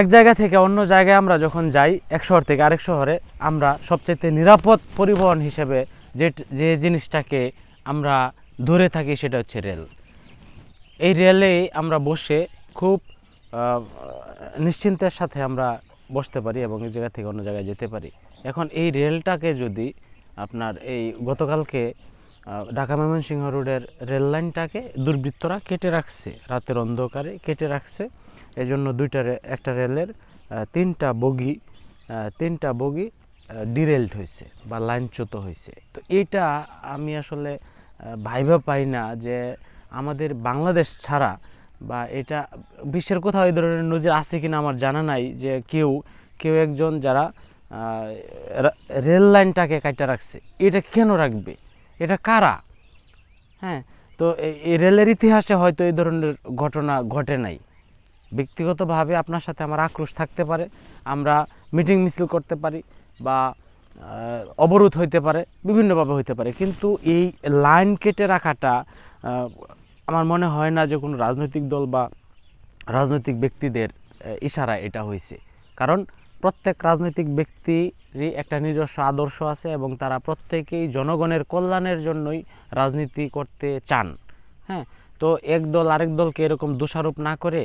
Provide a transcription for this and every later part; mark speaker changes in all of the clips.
Speaker 1: এক জায়গা থেকে অন্য জায়গায় আমরা যখন যাই, এক শহর থেকে আরেক শহরে, আমরা সবচেয়ে নিরাপদ পরিবহন হিসেবে যে যে জিনিসটাকে আমরা ধরে থাকি সেটা হচ্ছে রেল। এই রেলে আমরা বসে খুব নিশ্চিন্তের সাথে আমরা বসতে পারি এবং এই জায়গা থেকে অন্য জায়গায় যেতে পারি। এখন এই রেলটাকে যদি আপনার এই গতকালকে ঢাকা ময়মনসিংহ রোডের রেল লাইনটাকে দুর্বৃত্তরা কেটে রাখছে, রাতের অন্ধকারে কেটে রাখছে এই জন্য দুইটা একটা রেলের তিনটা বগি তিনটা বগি ডিরেলড হয়েছে বা লাইনচ্যুত হয়েছে তো এটা আমি আসলে ভাইবা পাই না যে আমাদের বাংলাদেশ ছাড়া বা এটা বিশ্বের কোথাও এই ধরনের নজির আছে কিনা আমার জানা নাই যে কেউ কেউ একজন যারা রেল লাইনটাকে কাটা রাখছে, এটা কেন রাখবে? এটা কারা? হ্যাঁ তো এই রেলের ইতিহাসে হয়তো এই ধরনের ঘটনা ঘটে নাই। ব্যক্তিগতভাবে আপনার সাথে আমার আক্রোশ থাকতে পারে, আমরা মিটিং মিছিল করতে পারি বা অবরোধ হইতে পারে, বিভিন্নভাবে হইতে পারে। কিন্তু এই লাইন কেটে রাখাটা আমার মনে হয় না যে কোনো রাজনৈতিক দল বা রাজনৈতিক ব্যক্তিদের ইশারা এটা হয়েছে কারণ প্রত্যেক রাজনৈতিক ব্যক্তিরই একটা নিজস্ব আদর্শ আছে এবং তারা প্রত্যেকেই জনগণের কল্যাণের জন্যই রাজনীতি করতে চান। হ্যাঁ? তো এক দল আরেক দলকে এরকম দোষারোপ না করে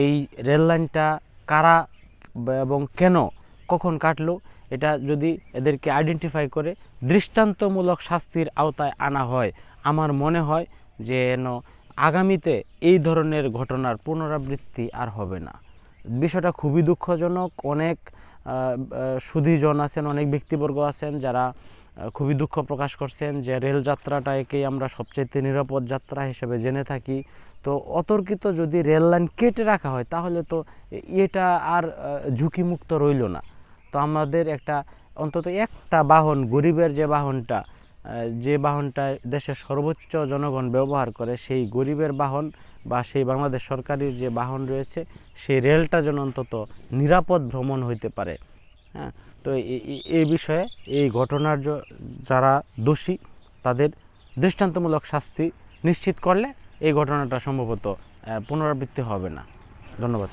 Speaker 1: এই রেল লাইনটা কারা এবং কেন, কখন কাটলো, এটা যদি এদেরকে আইডেন্টিফাই করে দৃষ্টান্তমূলক শাস্তির আওতায় আনা হয়। আমার মনে হয় যে যেন আগামীতে এই ধরনের ঘটনার পুনরাবৃত্তি আর হবে না। বিষয়টা খুবই দুঃখজনক। অনেক সুধীজন আছেন, অনেক ব্যক্তিবর্গ আছেন যারা খুবই দুঃখ প্রকাশ করছেন যে রেল যাত্রাটাকেই আমরা সবচেয়ে নিরাপদ যাত্রা হিসেবে জেনে থাকি। তো অতর্কিত যদি রেল লাইন কেটে রাখা হয়, তাহলে তো এটা আর ঝুঁকিমুক্ত রইল না। তো আমাদের একটা অন্তত একটা বাহন, গরিবের যে বাহনটা যে বাহনটা দেশের সর্বোচ্চ জনগণ ব্যবহার করে, সেই গরিবের বাহন বা সেই বাংলাদেশ সরকারের যে বাহন রয়েছে, সেই রেলটা যেন অন্তত নিরাপদ ভ্রমণ হইতে পারে। হ্যাঁ? তো এই বিষয়ে এই ঘটনার যারা দোষী, তাদের দৃষ্টান্তমূলক শাস্তি নিশ্চিত করলে এই ঘটনাটা সম্ভবত পুনরাবৃত্তি হবে না। ধন্যবাদ।